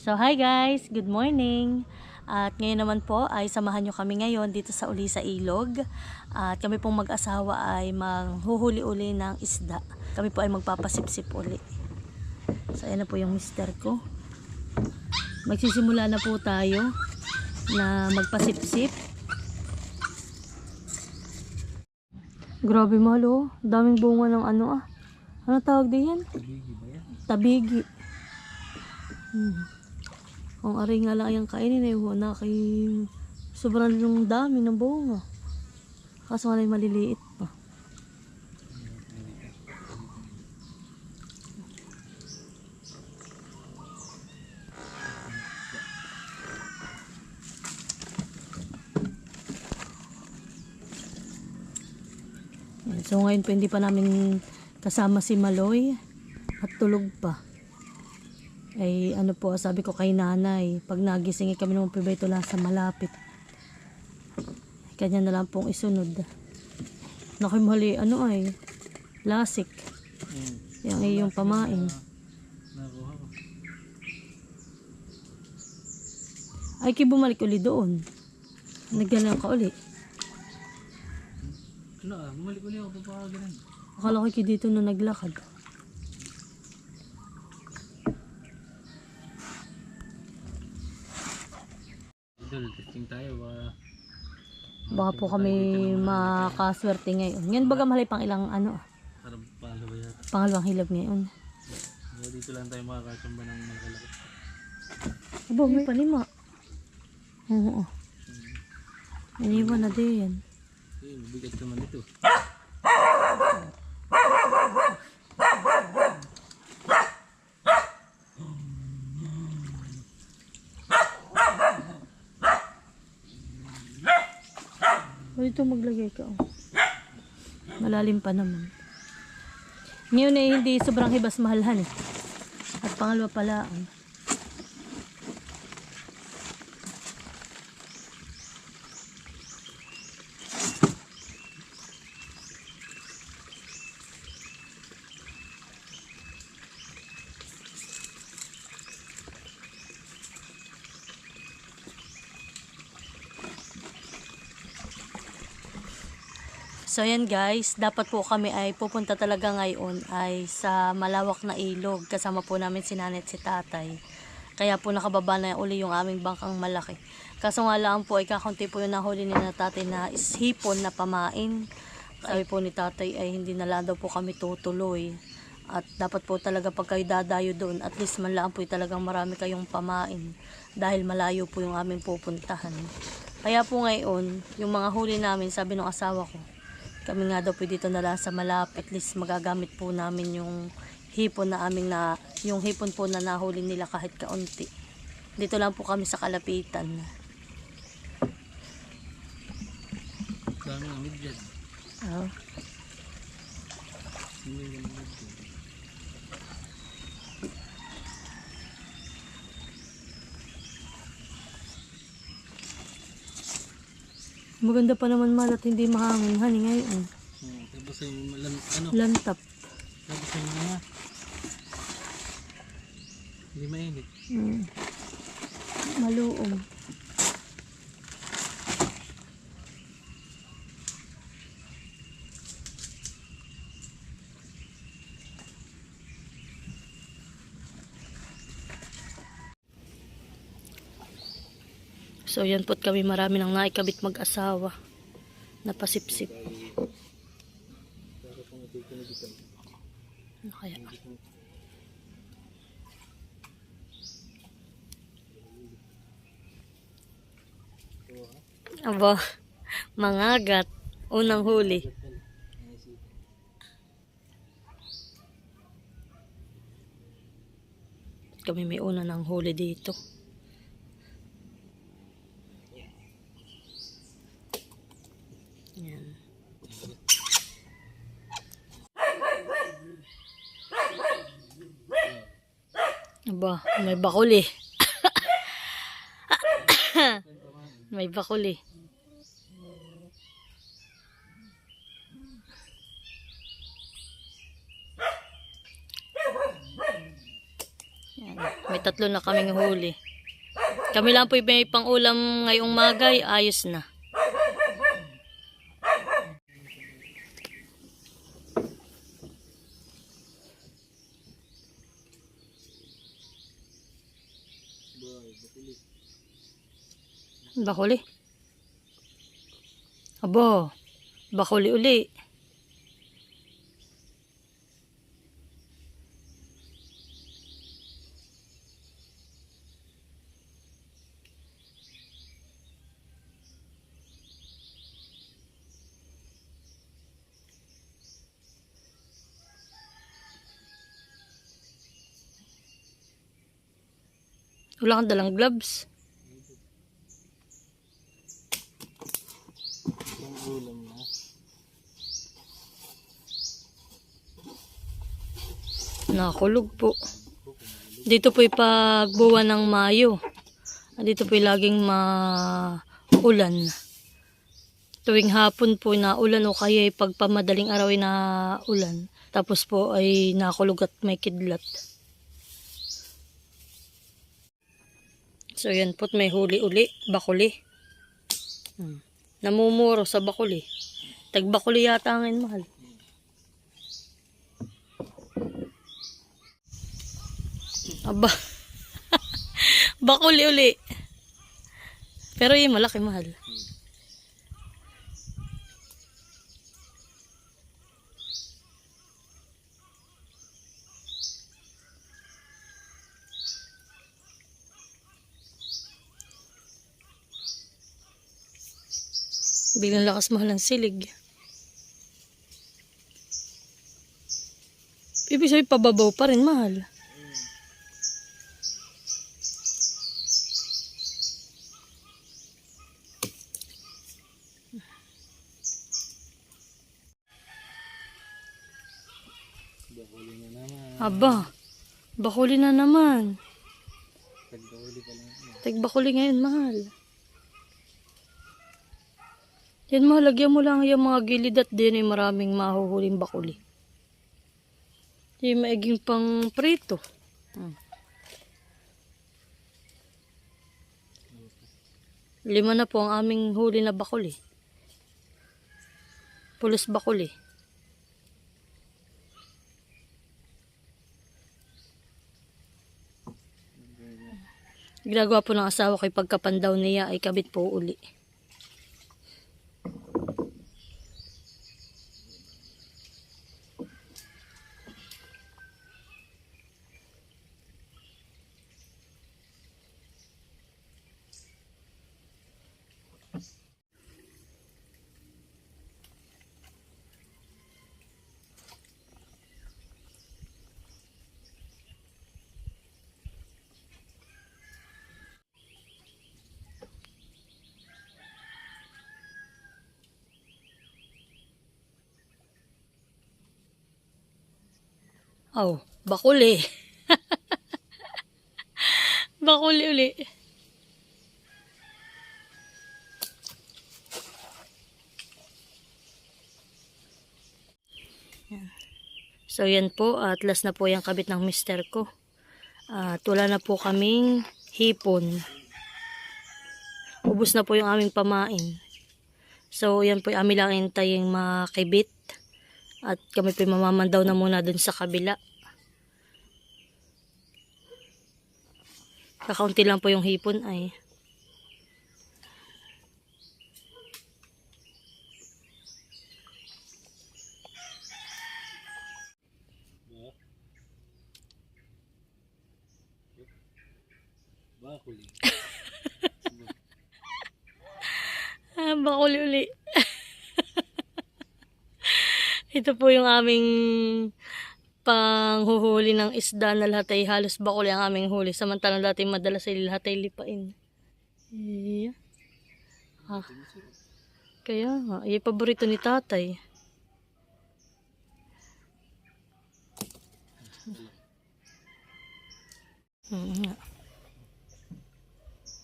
So hi guys, good morning. At ngayon naman po ay samahan nyo kami ngayon dito sa uli sa ilog. At kami pong mag-asawa ay manghuhuli-uli ng isda. Kami po ay magpapasipsip uli. So ayan na po yung mister ko. Magsisimula na po tayo na magpasipsip. Grabe malo, daming bunga ng ano ah. Ano tawag din yan? Tabigi. Hmm. Ang ari nga lang yung kainin eh, na kay sobrang yung dami ng bunga. Kaso nga maliliit pa. So ngayon po hindi pa namin kasama si Maloy at tulog pa ay ano po, sabi ko kay nanay, pag nagising kami po ba ito lang sa malapit. Kanya na lang pong isunod. Naku, mali, ano ay, lasik. Yung iyong pamain. Ay, kay bumalik uli doon. Naggalang ka uli. Ano ah, bumalik ulit ako pa ganun. Akala ko kay dito na naglakad. Testing tayo ba? Baka po kami makaswerte ngayon. Ngayon baga mahalay pang ilang ano, ah, Parang yata? pangalawang hilab ngayon. Kaya dito lang tayo makakasamba ng makalaki. Aba, may palima. Oo. Iniwan na din. Eh, mabigat naman ito. O dito maglagay ka. Oh. Malalim pa naman. Ngayon eh, hindi sobrang hibas mahalhan eh. At pangalawa pala. oh. So yan guys, dapat po kami ay pupunta talaga ngayon ay sa malawak na ilog. Kasama po namin si nanay at si tatay. Kaya po nakababa na uli yung aming bangkang malaki. Kaso nga lang po ay kakunti po yung nahuli ni na tatay na ishipon na pamain. Sabi po ni tatay ay hindi na lang daw po kami tutuloy. At dapat po talaga pag kayo dadayo doon, at least man lang po talagang marami kayong pamain. Dahil malayo po yung aming pupuntahan. Kaya po ngayon, yung mga huli namin, sabi ng asawa ko, kami nga daw po dito na lang sa malapit. At least magagamit po namin yung hipon na aming na, yung hipon po na nahuli nila kahit kaunti. Dito lang po kami sa kalapitan. Dami ng midget. Oh. Hindi yung midget. Maganda pa naman malat hindi mahangin. Hani ngayon. Oh, tapos yung lan, ano, Lantap. tapos yung mga hindi mainit. Mm. Maluong. So yan po't kami marami nang naikabit mag-asawa. Napasipsip. Ano kaya? Aba, mangagat. Unang huli. Kami may una ng huli dito. Yan. Aba, may bakuli. may bakuli. Yan. May tatlo na kaming huli. Kami lang po may pang-ulam ngayong magay, ayos na. Boy, bakuli. Bakuli. Abo, bakuli uli. Wala kang dalang gloves. Yung ulam na. Nakulog po. Dito po pagbuwan ng Mayo. Dito po laging maulan. Tuwing hapon po na ulan o kaya pagpamadaling araw ay na ulan. Tapos po ay nakulog at may kidlat. So yan po't may huli uli, bakuli. Hmm. Namumuro sa bakuli. Tagbakuli yata ang mahal. Aba. Bakuli uli. Pero yung malaki mahal. Biglang lakas mahal ng silig. Ibig sabihin, pababaw pa rin mahal. Bakuli na naman. Aba, bakuli na naman. Tagbakuli pa lang. Tagbakuli ngayon, mahal. Yan, mahal. Lagyan mo lang yung mga gilid at din ay maraming mahuhuling bakuli. Yung maiging pang prito. Hmm. Lima na po ang aming huli na bakuli. Pulos bakuli. Ginagawa po ng asawa ko yung pagkapandaw niya ay kabit po uli. Oh, bakuli. bakuli uli. So yan po, at last na po yung kabit ng mister ko. At wala na po kaming hipon. Ubus na po yung aming pamain. So yan po yung aming lang hintayin makibit. At kami po mamamandaw na muna dun sa kabila. Kakaunti lang po yung hipon ay. Ba? Bakuli. Ah, bakuli uli. Ito po yung aming panghuhuli ng isda na lahat ay halos bakuli ang aming huli. Samantalang dati madalas ay lahat ay lipain. Yeah. Ah. Kaya nga, yung paborito ni tatay. Mm nga.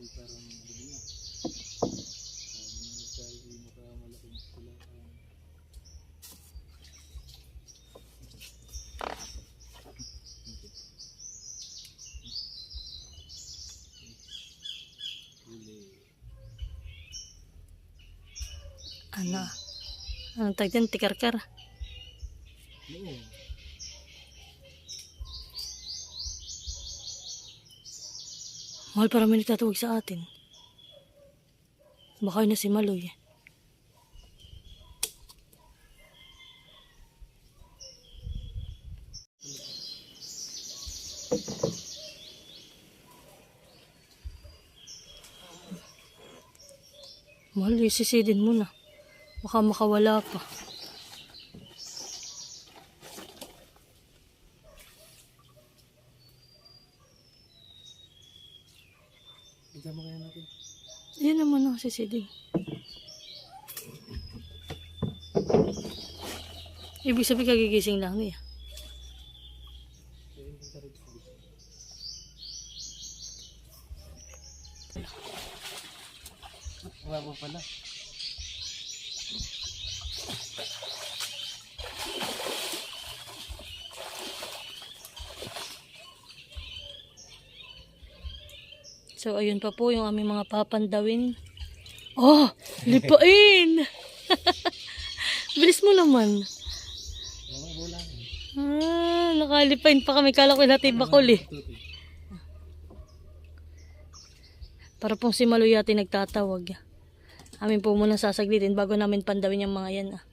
Ay, parang gabi na. Sabi mo tayo mukha malaking sila. Ano? Anong tag din? Tikarkar. Oo. Mahal para may nagtatawag sa atin. Baka yun na si Maloy. Mahal, isisidin mo na. Baka makawala pa. Isama kaya natin. Yan naman ang sisiding. Ibig sabihin kagigising lang niya. Ayun, punta rin sa likod. Wala mo pala. So, ayun pa po yung aming mga papandawin. Oh, lipain! Bilis mo naman. Ah, nakalipain pa kami. Kala ko natin bakol eh. Para pong si Maluyati nagtatawag. Amin po muna sasaglitin bago namin pandawin yung mga yan. Ah.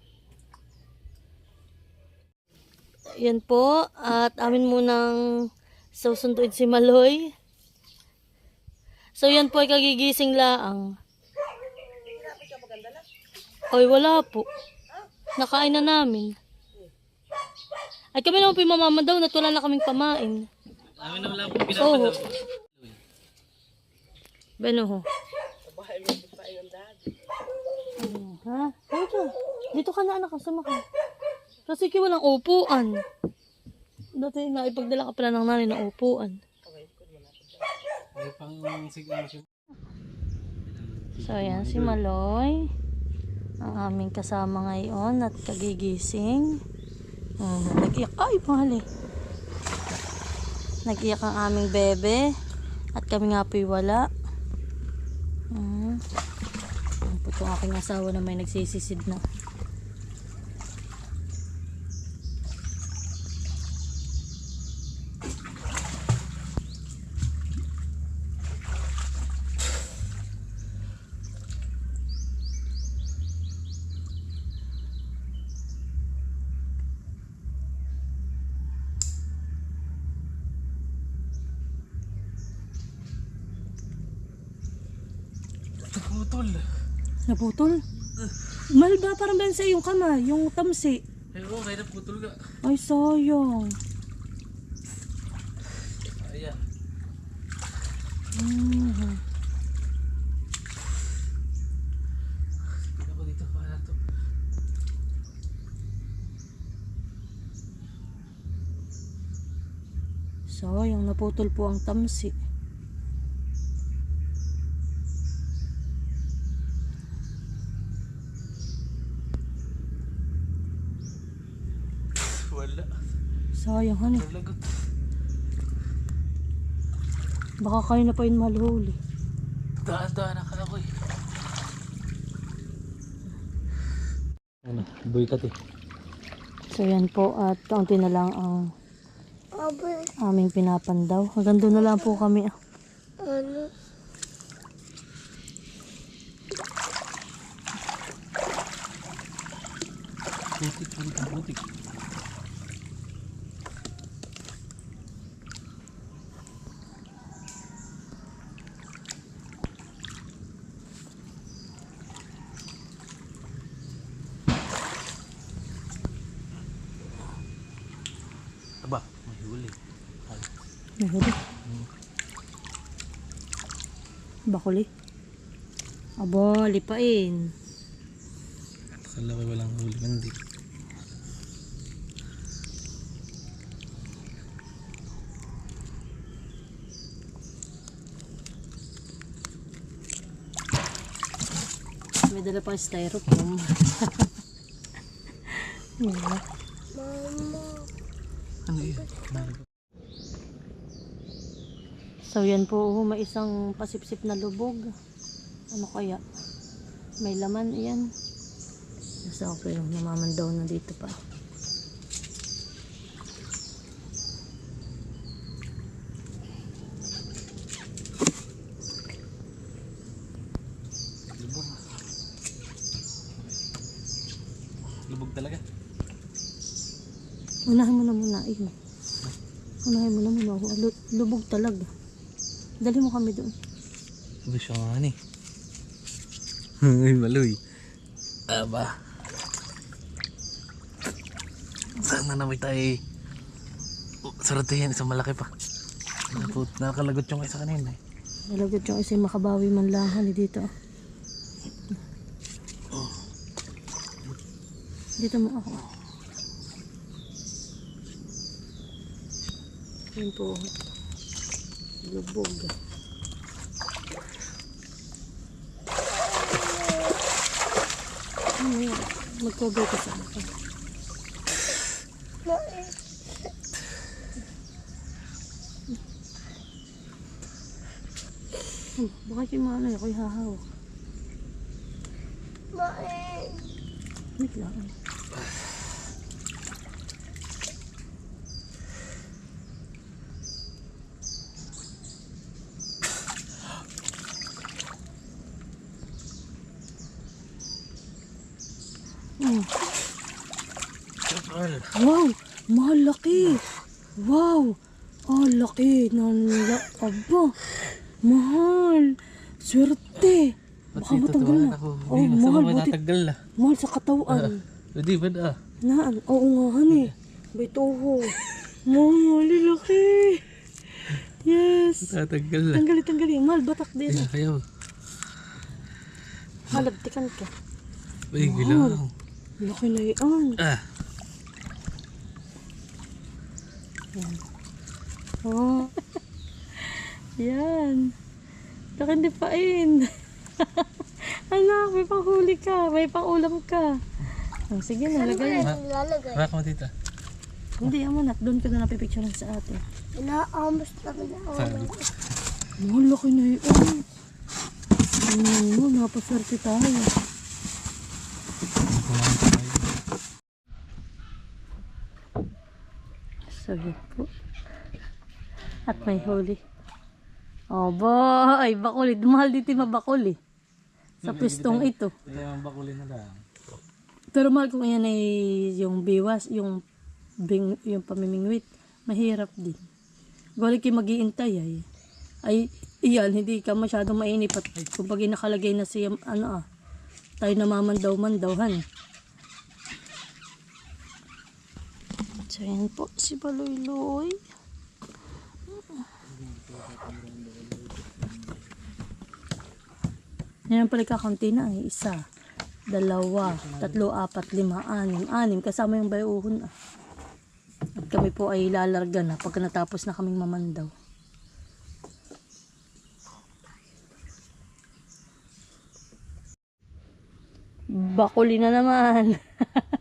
Yan po. At amin munang susunduin si Maloy. So yan po ay kagigising laang. Ay wala po. Nakain na namin. Ay kami naman po yung mamama daw na wala na kaming pamain. Amin na wala po Oo. Beno ho. Ano, Ha? Dito. Dito ka na anak, sumakay. Kasi ki walang upuan. Dati na ipagdala ka pala ng nanay ng upuan. Pang siya. So ayan si Maloy. Ang aming kasama ngayon at kagigising. Um, nag-iyak. Ay, eh. Nag-iyak ang aming bebe. At kami nga po'y wala. Ang po itong aking asawa na may nagsisisid na. Naputol? Mahal ba? Parang ba sa iyong kamay? Yung tamsi? Ay, oo, kaya naputol ka. Ay, sayang. Ayan. Para to. Sayang, naputol po ang tamsi. Wala. Sayang, hani. Nalagot. Baka kayo na pa yun malhuli. Daan-daan akala ko eh. Ano? Boy kat eh. So yan po at kaunti na lang ang aming pinapandaw. Hanggang doon na lang po kami. ah. Putik, putik, putik. Aba, may huli. Nahuli. Bakuli. Aba, lipain. Akala ko walang huli. Hindi. May dala pang styrofoam. Yan. Ano yun? Nalabot. So yan po, oh, may isang pasipsip na lubog. Ano kaya? May laman, yan. Nasa ako yung namamandaw na dito pa. Lubog. Lubog talaga. Unahin mo na muna. Ayun. Unahin mo na muna. Lubog talaga. Dali mo kami doon. Sabi siya nga ni. Ay, maloy. Aba. Sana na may tayo eh. Saratihin, isang malaki pa. Naput, nakakalagot yung isa kanina eh. Nalagot yung isa yung makabawi man lang hani dito. Dito mo ako. Yun po. Lubog. Ano? Mag-cover ka sa akin. Hmm, bakit yung mga ako'y hahawak? Wait lang. Hmm. Kapal. Wow! Malaki! Wow! Oh, laki ng. Aba! Mahal! Swerte! Baka matanggal na. Ako. Oh, Hindi, mahal. Buti, na. mahal sa katawan. Hindi, ba na? Naan? Oo nga, hani. May toho. Mahal, laki! Yes! Matatagal na. Tanggali, tanggali. Mahal, batak din. Kaya kayo. Halagtikan ka. Uy, gilang. Laki na yan. Ah, Oh. Yan. Laki hindi pain. Anak, may panghuli ka. May pangulam ka. Oh, sige na, lagay. Baka mo dito. Hindi, amo na. Doon ka na napipicturean sa ate. Inaambos na. Sabi. Mahal, laki na yan. Ano, napaswerte tayo. Yun po. At may huli. Oh, boy! Bakuli. Mahal dito yung mabakuli. Sa pistong ito. Kaya ang bakuli na lang. Pero mahal ko yan ay yung biwas, yung bing, yung pamimingwit. Mahirap din. Gawali kayo mag-iintay ay. Ay, iyan, hindi ka masyadong mainip at kung pag nakalagay na siya, ano ah, tayo namamandaw-mandawhan. So, yan po si Baloy-Loy. Yan pala kakaunti na eh. Isa, dalawa, tatlo, apat, lima, anim. Anim, kasama yung bayuhon ah. At kami po ay lalarga na pagka natapos na kaming mamandaw. Bakuli na naman.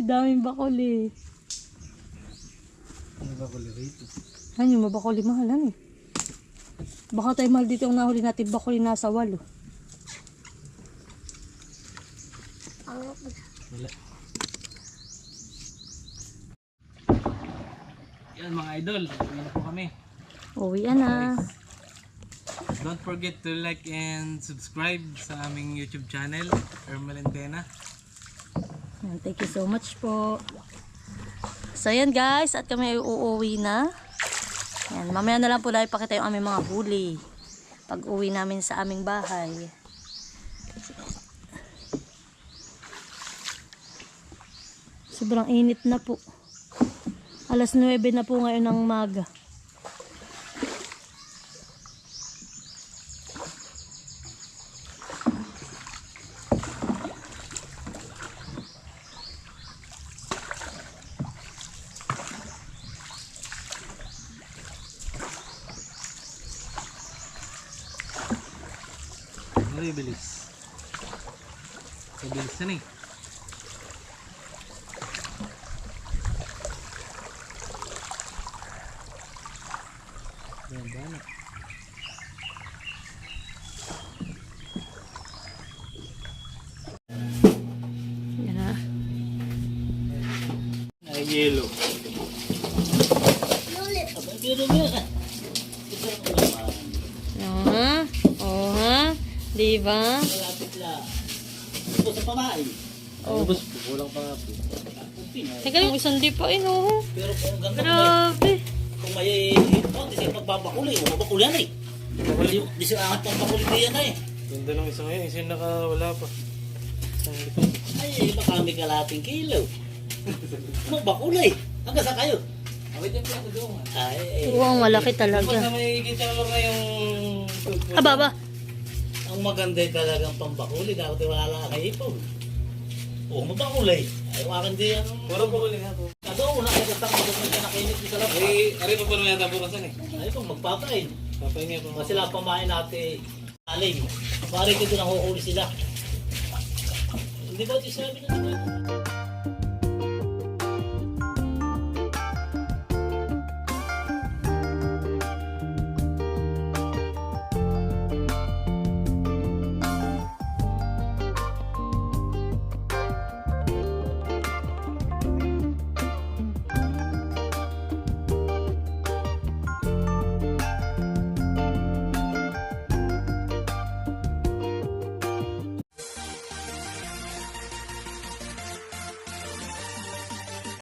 Daming bakuli. Ano bakuli rito? Ano yung mabakuli mahalan eh. Baka tayo mahal dito yung nahuli natin bakuli nasa walo. Wala. Yan mga idol, uwi na po kami. Uwi na. Don't forget to like and subscribe sa aming YouTube channel, Ermal Antena. Yan, thank you so much po. So yan guys, at kami ay uuwi na. Yan, mamaya na lang po dahil pakita yung aming mga huli. Pag uwi namin sa aming bahay. Sobrang init na po. Alas 9 na po ngayon ng maga. Bilis? Mabilis na eh. Yan ba na? yelo. Aha. Oh, ha? Di ba? Ito sa pamain. Oh. Tapos, kulang pa nga po. Teka lang, isang di pa eh, no? Pero kung ganda Grabe. kung may oh, di siya magbabakuli, o mabakuli yan eh. Di, siya angat pang bakuli diyan eh. Ganda ng isa ngayon, isa yung nakawala pa. Ay, baka may kalating kilo. Magbakuli. Hanggang sa kayo? Awit yung pinag doon. Ay, eh, Oo, malaki talaga. may kita ko na yung... Aba, aba. Ang maganda yung talagang pambakuli. Dapat wala lang kay ipon. Oo, mabakuli. Ay, wakan di ang... Puro po ulit nga po. Kado, una kayo katang magandang ka nakinit sa labas. Ay, ari pa naman yata bukasan eh. Ay, kung magpapain. Papahinga po. Kasi sila pamain natin aling. Pare ko doon ang hukuli sila. Hindi ba ito sabi na